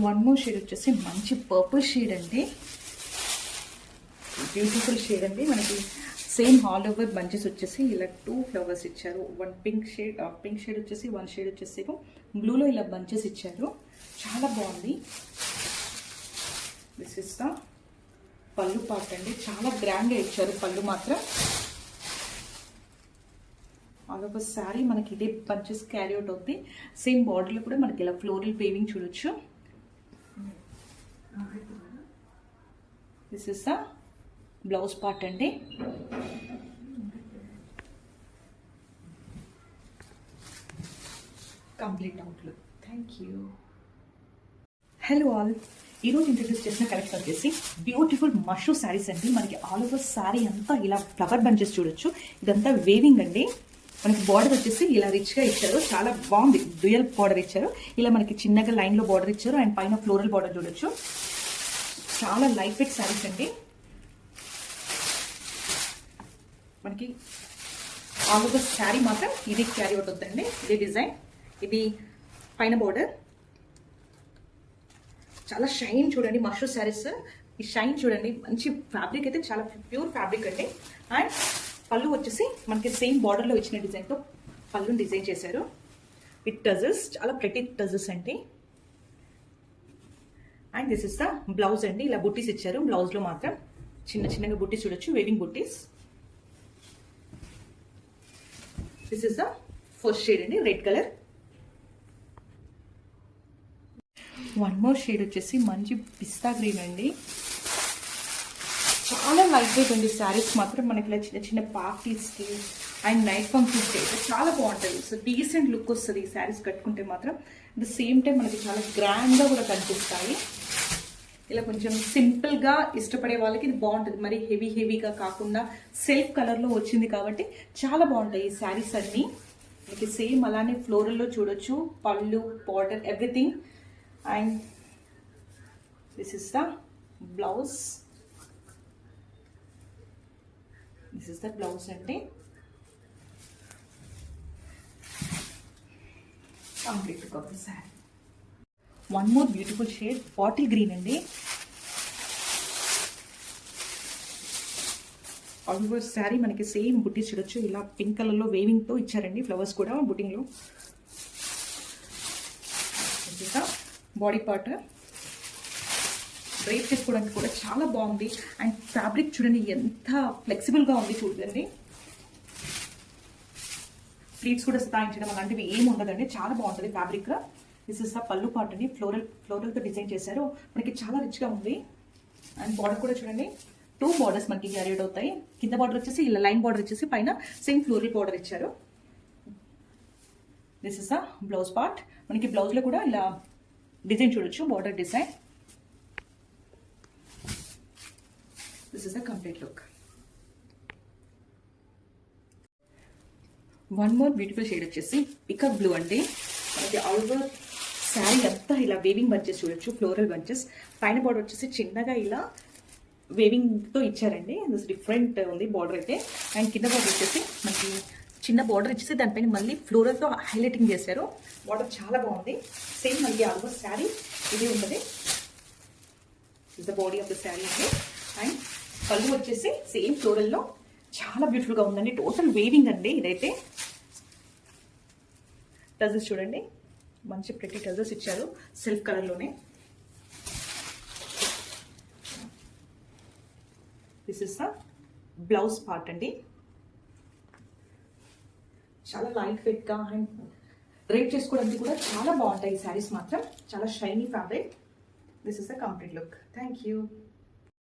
One more shade వచ్చేసి మంచి purple shade అండి. బ్యూటిఫుల్ షేడ్ అండి. మనకి సేమ్ ఆల్ ఓవర్ బంచెస్ వచ్చేసి ఇలా టూ ఫ్లవర్స్ ఇచ్చారు. One pink shade pink shade వచ్చేసి వన్ షేడ్ వచ్చేసి బ్లూలో ఇలా బంచెస్ ఇచ్చారు. చాలా బాగుంది. This is the pallu part అండి. చాలా గ్రాండ్గా ఇచ్చారు పళ్ళు మాత్రం. ఆల్ ఓవర్ శారీ మనకి ఇదే బంచెస్ క్యారీ అవుట్ అవుతుంది సేమ్ బాడీలో కూడా మనకి ఇలా ఫ్లోరల్ పేవింగ్ చూడొచ్చు. This is the blouse part అండి. Complete outlook thank you hello all ఈరోజు ఇంట్రడ్యూస్ చేసిన కలెక్షన్ వచ్చేసి బ్యూటిఫుల్ మష్రూ శారీస్ అండి. మనకి ఆల్ ఓవర్ శారీ అంతా ఇలా ఫ్లవర్ బంచెస్ చూడొచ్చు. ఇదంతా వేవింగ్ అండి. మనకి బార్డర్ వచ్చేసి ఇలా రిచ్గా ఇచ్చారు. చాలా బాగుంది. డ్యూయల్ బార్డర్ ఇచ్చారు. ఇలా మనకి చిన్నగా లైన్లో బార్డర్ ఇచ్చారు. అండ్ పైన ఫ్లోరల్ బార్డర్ చూడొచ్చు. చాలా లైట్ వెయిట్ శారీస్ అండి. మనకి ఆల్ ఓవర్ శారీ మాత్రం ఇది క్యారీ అవుట్ అవుతుందండి. ఇది డిజైన్ ఇది పైన బార్డర్ చాలా షైన్ చూడండి. మష్రూ శారీస్ ఈ షైన్ చూడండి. మంచి ఫ్యాబ్రిక్ అయితే చాలా ప్యూర్ ఫ్యాబ్రిక్ అండి. అండ్ పళ్ళు వచ్చేసి మనకి సేమ్ బార్డర్లో ఇచ్చిన డిజైన్తో పళ్ళుని డిజైన్ చేశారు. విత్ టజల్స్ చాలా ప్రతి టజల్స్ అండి. And this is the blouse అండి. ఇలా బుట్టీస్ ఇచ్చారు. బ్లౌజ్లో మాత్రం చిన్న చిన్నగా బుట్టీస్ చూడొచ్చు. Weaving buttis. This is the first shade అండి. Red colour one more shade వచ్చేసి మంచి పిస్తా గ్రీన్ అండి. చాలా లైట్ వెయిట్ అండి శారీస్ మాత్రం మనకి ఇలా చిన్న చిన్న పార్టీస్కి అండ్ నైట్ ఫంక్షన్స్కి అయితే చాలా బాగుంటుంది సో డీసెంట్ లుక్ వస్తుంది ఈ శారీస్ కట్టుకుంటే మాత్రం. ద సేమ్ టైం మనకి చాలా గ్రాండ్గా కూడా కనిపిస్తాయి. ఇలా కొంచెం సింపుల్గా ఇష్టపడే వాళ్ళకి ఇది బాగుంటుంది. మరి హెవీ హెవీగా కాకుండా సెల్ఫ్ కలర్లో వచ్చింది కాబట్టి చాలా బాగుంటాయి ఈ శారీస్ అన్నీ. మనకి సేమ్ అలానే ఫ్లోరల్లో చూడొచ్చు. Pallu border everything and this is the blouse this is the blouse అండి complete of sari one more beautiful shade bottle green అండి. ఆల్మోస్ట్ శారీ మనకి సేమ్ బుట్టీస్ చూడొచ్చు. ఇలా పింక్ కలర్లో వేవింగ్తో ఇచ్చారండి. ఫ్లవర్స్ కూడా బుట్టింగ్లో బాడీ పార్ట్ రేట్ చేసుకోవడానికి కూడా చాలా బాగుంది. అండ్ ఫ్యాబ్రిక్ చూడండి ఎంత ఫ్లెక్సిబుల్గా ఉంది చూడండి. ప్లీట్స్ కూడా స్థాయించడం అలాంటివి ఏమి ఉండదండి చాలా బాగుంటుంది ఫ్యాబ్రిక్ దిస్ ఇస్ ద పళ్ళు పాటని అండి ఫ్లోరల్ ఫ్లోరల్తో డిజైన్ చేశారు. మనకి చాలా రిచ్గా ఉంది. అండ్ బార్డర్ కూడా చూడండి టూ బార్డర్స్ మనకి క్యారీడ్ అవుతాయి. కింద బార్డర్ వచ్చేసి ఇలా లైన్ బార్డర్ వచ్చేసి పైన సేమ్ ఫ్లోరల్ బార్డర్ ఇచ్చారు. This is the blouse part మనకి బ్లౌజ్లో కూడా ఇలా డిజైన్ చూడొచ్చు border design This is the complete look one more beautiful shade వచ్చేసి పికప్ బ్లూ అండి. మనకి ఆల్ ఓవర్ శారీ అంతా ఇలా వేవింగ్ బంచెస్ చూడొచ్చు ఫ్లోరల్ బంచెస్ పైన బార్డర్ వచ్చేసి చిన్నగా ఇలా వేవింగ్తో ఇచ్చారండి. దిస్ డిఫరెంట్ ఉంది బార్డర్ అయితే. అండ్ కింద బార్డర్ వచ్చేసి మనకి చిన్న బార్డర్ ఇచ్చేసి దానిపైన మళ్ళీ ఫ్లోరల్తో హైలైటింగ్ చేశారు. బార్డర్ చాలా బాగుంది. సేమ్ మళ్ళీ ఆల్మోస్ట్ శారీ ఇది ఉంటుంది is the body of the sari అండి. అండ్ పళ్ళు వచ్చేసి సేమ్ ఫ్లోరల్లో. చాలా బ్యూటిఫుల్గా ఉందండి. టోటల్ వేవింగ్ అండి ఇదైతే. టజల్స్ చూడండి. మంచి ప్రతి టజల్స్ ఇచ్చారు. సెల్ఫ్ కలర్లోనే this is the blouse part అండి. చాలా లైట్ వెయిట్గా అండ్ రేట్ చేసుకోవడానికి కూడా చాలా బాగుంటాయి ఈ శారీస్ మాత్రం. చాలా shiny fabric this is the complete look thank you